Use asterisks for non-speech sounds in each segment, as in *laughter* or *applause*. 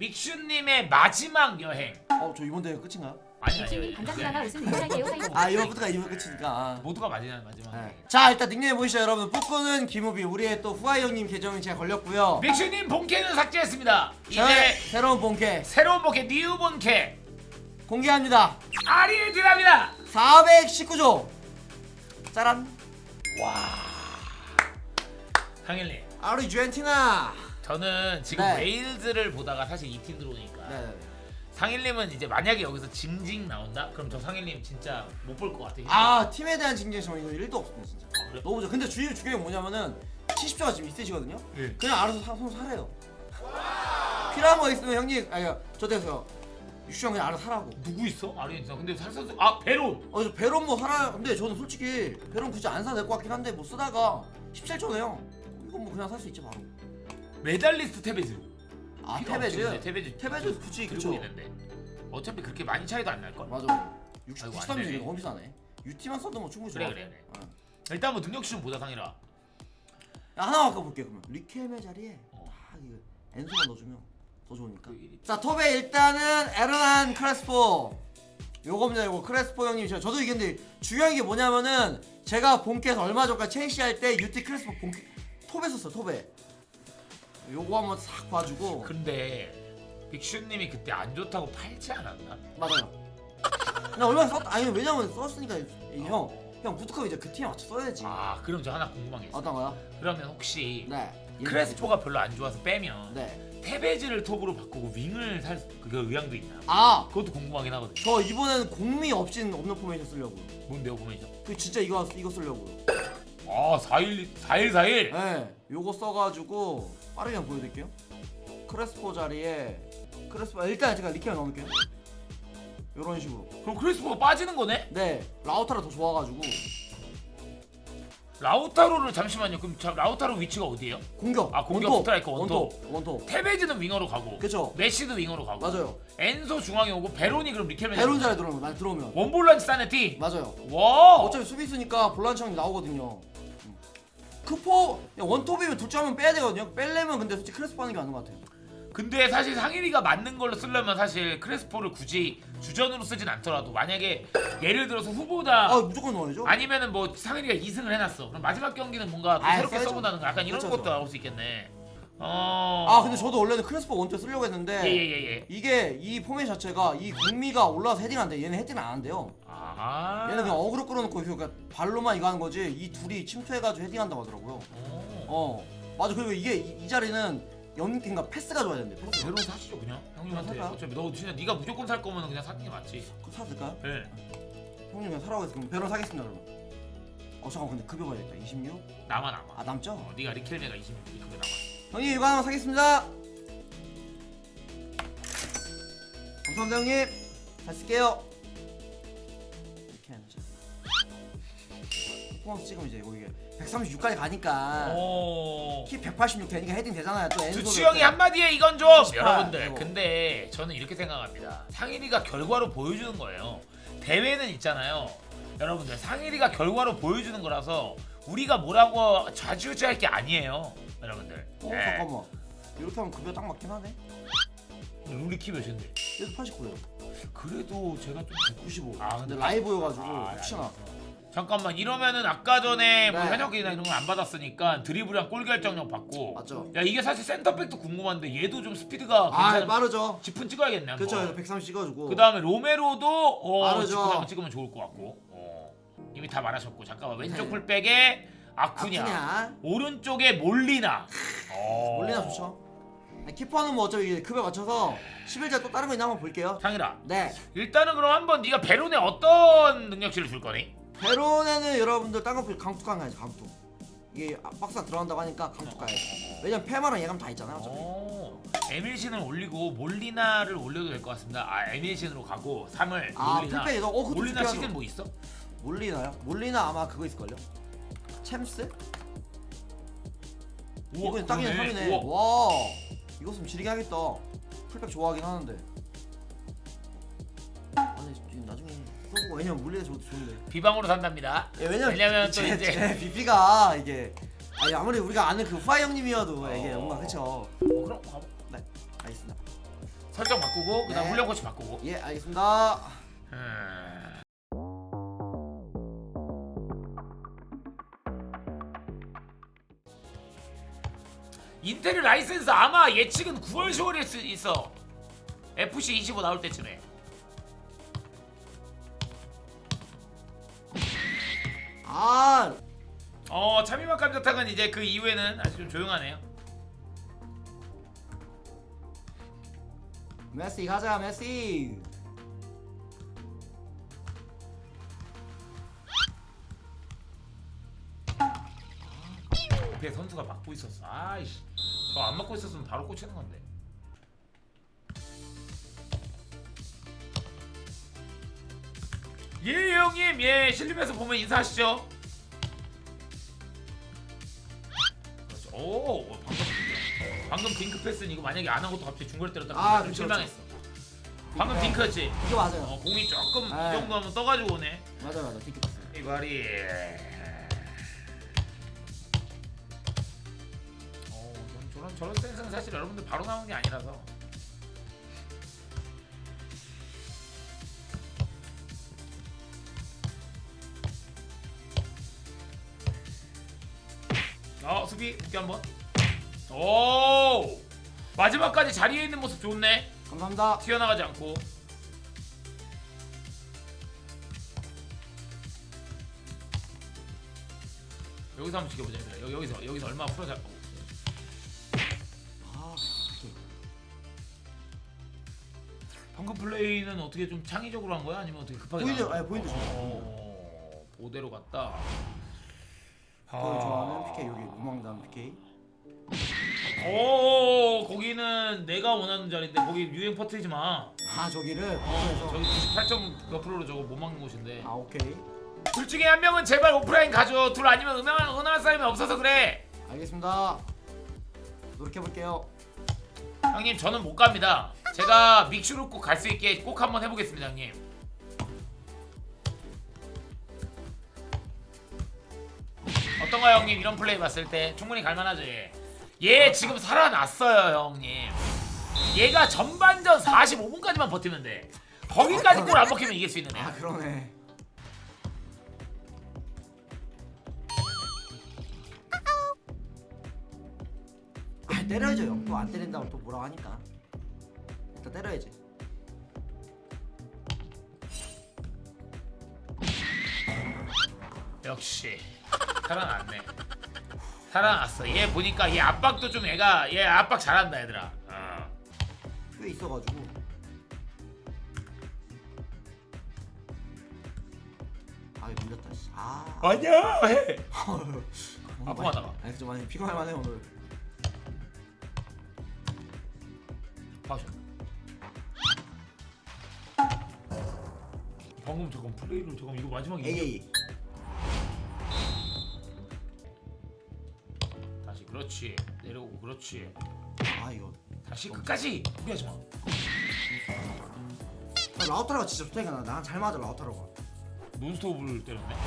믹슈님의 마지막 여행. 어 저 이번 대회 끝인가요? 아니 아니. 웃음. 하이요. *laughs* 아 이번부터가 이번 끝이니까 아. 모두가 마지막 마지막. 네. 자 일단 닉네임 보이시죠 여러분 뿌꾸는 김우비 우리의 또 후아이 형님 계정이 제가 걸렸고요 믹슈님 본캐는 삭제했습니다. 저의 이제 새로운 본캐 새로운 본캐 뉴 본캐 공개합니다 아리에 들어갑니다. 419조 짜란 와. 상일님, 아르헨티나 저는 지금 네. 웨일즈를 보다가 사실 이 팀 들어오니까 네. 상일님은 이제 만약에 여기서 징징 나온다? 그럼 저 상일님 진짜 못 볼 것 같아요. 아 팀에 대한 징계저 이거 1도 없습니다 진짜 아, 그래? 너무 좋아 근데 주의 게 뭐냐면은 70조가 지금 있으시거든요 예. 그냥 알아서 사, 손 사래요 *laughs* 필요한 거 있으면 형님 아니 저 대서 유슈 형 그냥 알아서 사라고 누구 있어? 아르헨티나. 근데 살 선수 아 베론. 어저 베론 뭐 사라 근데 저는 솔직히 베론 굳이 안 사도 될 것 같긴 한데 뭐 쓰다가 17조네요 이건 뭐 그냥 살 수 있지 바로 메달리스트 테베즈. 아 필요 없지, 근데 테베즈 테베즈. 테베즈 굳이 들고 그쵸 있는데. 어차피 그렇게 많이 차이도 안 날 걸. 맞아 60, 아이고, 안 93주 되네. 이거 너무 비싸네 UT만 써도 뭐 충분히 그래, 좋아 그래, 그래. 어. 일단 뭐 능력치 좀 보자 상이라. 야, 하나만 바꿔볼게 그러면 리켈의 자리에 어. 딱 이거 엔소만 넣어주면 더 좋으니까 자 톱에 일단은 에르난 크레스포 요겁니다 요거 크레스포 형님 제가 저도 이게 근데 중요한 게 뭐냐면은 제가 본캐에서 얼마 전까지 첼시 할 때 유티 크레스포 본캐 톱에 썼어 톱에 요거 한번 싹 봐주고 근데 빅슈님이 그때 안 좋다고 팔지 않았나? 맞아요 나 얼마나 썼 아니 왜냐면 썼으니까 형형 부트컵 이제 그 팀에 맞춰 써야지 아 그럼 저 하나 궁금한 게 있어. 어떤 거요? 그러면 혹시 네 크레스포가 별로 안 좋아서 빼면 네아 테베즈를 톱으로 바꾸고 윙을 살그 의향도 있나? 아, 그것도 궁금하긴 하거든. 저 이번에는 공미 없인 없는 포메이션 쓰려고요 뭔데요 보면서? 그 진짜 이거 이거 쓰려고요 아 4일 4일 4일. 네, 요거 써가지고 빠르게 한번 보여드릴게요. 크레스포 자리에 크레스포 일단 제가 리케어 넣을게요. 요런 식으로. 그럼 크레스포가 빠지는 거네? 네, 라우타라 더 좋아가지고 라우타로를 잠시만요. 그럼 자, 라우타로 위치가 어디예요? 공격. 아, 공격 스트라이커, 원톱. 원톱. 원톱. 테베즈는 윙어로 가고, 그쵸. 메시도 윙어로 가고, 맞아요. 엔소 중앙에 오고 베론이 그럼 리켈맨. 베론 자리 들어오면 많이 들어오면. 원볼란치 사네티. 맞아요. 와. 어차피 수비수니까 볼란치 형이 나오거든요. 음. 크포 야, 원톱이면 둘째 하면 빼야 되거든요. 빼려면 근데 솔직히 크레스포 하는 게 맞는 것 같아요. 근데 사실 상일이가 맞는 걸로 쓰려면 사실 크레스포를 굳이 주전으로 쓰진 않더라도 만약에 예를 들어서 후보다 아 무조건 넣어야죠. 아니면은 뭐 상일이가 2승을 해놨어. 그럼 마지막 경기는 뭔가 또 아이, 새롭게 써야죠. 써본다는 거 약간 이런 그렇죠, 것도 그렇죠. 나올 수 있겠네. 어. 아 근데 저도 원래는 크레스포 원투에 쓰려고 했는데 예예예 예. 이게 이 포맷 자체가 이 공미가 올라와서 헤딩 안 돼. 얘는 헤딩 안 한대요. 아. 얘는 그냥 어그로 끌어놓고 그러니까 발로만 이거 하는 거지 이 둘이 침투해가지고 헤딩한다고 하더라고요. 어. 어 맞아 그리고 이게 이, 이 자리는 연 그러니까 패스가 좋아야 된대. 패스. 베론 사시죠 그냥 형님한테. 살까요? 어차피 너 진짜 네가 무조건 살 거면 그냥 사는 게 맞지. 그럼 사도 될까요? 네. 형님 그냥 사라고 해서 그럼 배로 사겠습니다 그러면. 어 잠깐 근데 급여 봐야겠다. 26? 남아 남아. 아 남죠? 어, 네가 리켈메가 26이 그게 남아. 형님 이거 하나 사겠습니다. 감사합니다 형님. 잘 쓸게요. 포함 찍으면 이제 이게 136까지 가니까 오. 키 186 되니까 헤딩 되잖아요. 또 엔소. 두치 형이 한마디에 이건 좀 18, 여러분들 이거. 근데 저는 이렇게 생각합니다 상일이가 결과로 보여주는 거예요 대회는 있잖아요 여러분들 상일이가 결과로 보여주는 거라서 우리가 뭐라고 좌지우지할 게 아니에요 여러분들 어 네. 잠깐만. 이렇게 하면 급여 딱 맞긴 하네. 룰리 키 몇인데 얘도 89예요. 그래도 제가 좀 95. 아, 근데 라이브여가지고 아, 혹시나. 알겠어. 잠깐만 이러면은 아까 전에 뭐 네. 현역이나 이런 거안 받았으니까 드리블이랑 골 결정력 받고 맞죠? 야 이게 사실 센터백도 궁금한데 얘도 좀 스피드가 아 괜찮은 빠르죠. 지푼 찍어야겠네 한번. 그렇죠. 130 찍어주고. 그 다음에 로메로도 어, 빠르죠. 한번 찍으면 좋을 것 같고 어. 이미 다 말하셨고 잠깐만 왼쪽 네. 풀백에 아쿠냐, 아쿠냐. 오른쪽에 몰리나 어. 몰리나 좋죠. 네, 키퍼는 뭐 어차피 급여 맞춰서 11자 또 다른 거 있나 한번 볼게요. 상일아 네. 일단은 그럼 한번 네가 베론에 어떤 능력치를 줄 거니? 베론에는 여러분들 필 강투 가야지 강투. 이게 아, 박스 들어간다고 하니까 강투 가야지. 왜냐면 페마랑 예감 다 있잖아요. 어차피. 오. 에밀신을 올리고 몰리나를 올려도 될 것 같습니다 아 에밀신으로 가고 3을 아 몰리나 풀백에서 어 그것도 몰리나 좋게 시즌. 뭐 있어? 몰리나요? 몰리나 아마 그거 있을걸요? 챔스? 이건 딱이네 그러네. 3이네. 우와. 와 이거 좀 지리게 하겠다. 풀백 좋아하긴 하는데. 아니 지금 나중에 써보고 왜냐면 몰리나 저것도 좋은데. 비방으로 산답니다 예, 왜냐면, 왜냐면 또 제, 이제- 제 BP가 이게 아니 아무리 우리가 아는 그 후아 형님이어도 이게 어. 뭔가 그쵸 어, 그럼 가봐 네 알겠습니다 설정 바꾸고 그다음 네. 훈련 코치 바꾸고. 예 알겠습니다 음. 인텔 라이센스 아마 예측은 9월 10월일 수 있어. FC 25 나올 때쯤에. 아 어 참이맛 감자탕은 이제 그 이후에는 아주 좀 조용하네요. 메시 가자 메시 옆에 선수가 막고 있었어. 아이씨, 저 안 막고 있었으면 바로 꽂히는 건데. 예 형님 예 실림에서 보면 인사하시죠. 그렇죠. 오 방금 방금 딩크 패스는 이거 만약에 안 하고 또 갑자기 중거리 때렸다 아, 좀 그렇죠, 실망했어. 방금 네. 딩크였지. 이거 맞아요 어, 공이 조금 네. 이 정도 하면 떠가지고 오네. 맞아 맞아 디키 봤어요 이발이 어, 전 저런 저런 센스는 사실 여러분들 바로 나오는 게 아니라서 어 수비 웃기 한번. 오! 마지막까지 자리에 있는 모습 좋네. 감사합니다. 튀어나가지 않고. 여기서 한번 지켜보자 얘들아. 여기, 여기서 여기서 얼마 풀어자 어, 아 방금 플레이는 어떻게 좀 창의적으로 한 거야? 아니면 어떻게 급하게 보이죠? 거야? 아니, 보이죠. 어, 보대로 갔다. 좋아하는 PK 여기 우망단 PK 오 거기는 내가 원하는 자리인데 거기 유행 퍼뜨리지 마. 아 저기를? 어, 저기 98점 몇 프로로 저거 못 막는 곳인데. 아 오케이. 둘 중에 한 명은 제발 오프라인 가줘. 둘 아니면 은하한 은하한 사람이 없어서 그래. 알겠습니다. 노력해 볼게요. 형님 저는 못 갑니다. 제가 믹슈로 꼭 갈 수 있게 꼭 한번 해보겠습니다, 형님. 어떤가요, 형님? 이런 플레이 봤을 때 충분히 갈만하죠, 얘. 얘 지금 살아났어요, 형님. 얘가 전반전 45분까지만 버티면 돼. 거기까지 골 안 먹히면 이길 수 있는 아 애야. 그러네 아 때려야죠 형. 또안 때린다고 또 뭐라고 하니까 일단 때려야지 역시 살아났네. 살아났어. 얘 보니까 얘 압박도 좀 얘가 얘 압박 잘한다, 얘들아. 어. 꽤 있어가지고 아 밀렸다 씨. 아 아니야, 해. *laughs* 아픔하다가. 아니 좀 많이 피곤할 만해 오늘 파쇼. 방금 잠깐 플레이를 잠깐 이거 마지막에 AA 다시 그렇지 내려오고 그렇지 아 이거 다시 끝까지 포기하지 마. 아, 라우타로가 진짜 좋다니까 나 나랑 잘 맞아 라우타로가 논스톱을 때렸네. 야,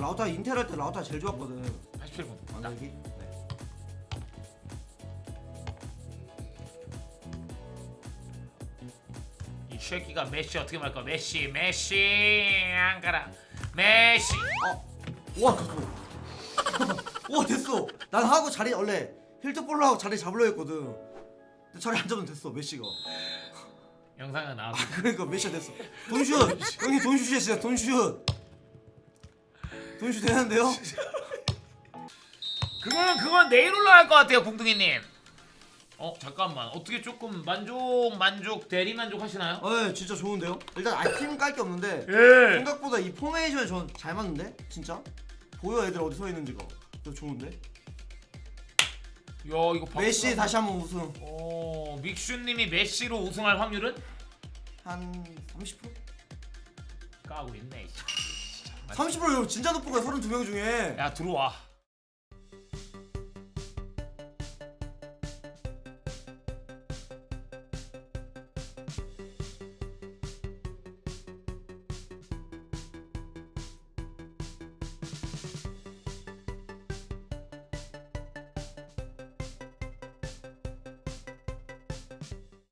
라우타 인텔 할 때 라우타 제일 좋았거든 87분. 만약에 네. 이 쉐키가 메시 어떻게 말까? 메시 메시 안가라 메시. 어, 와 됐어. 와 됐어. 난 하고 자리 원래 힐트볼로 하고 자리 잡으려 했거든. 근데 자리 안 잡으면 됐어 메시가. 영상은 나와. 그러니까 메시가 됐어. 돈슛 형님 돈슛이야 진짜 돈슛. 돈슛 되는데요? 그거는 그건 내일 올라갈 것 같아요, 궁둥이님. 어 잠깐만 어떻게 조금 만족 만족 대리 만족 하시나요? 네 진짜 좋은데요? 일단 아이템 깔 게 없는데 예. 생각보다 이 포메이션이 전 잘 맞는데 진짜 보여 애들 어디 서 있는지가. 저 좋은데? 야 이거 박수 메시 다시 한번 우승 어 믹슈님이 메시로 우승할 확률은 한 30%? 까고 있네. 30% 이거 진짜 높은 거야 32명 중에 야 들어와.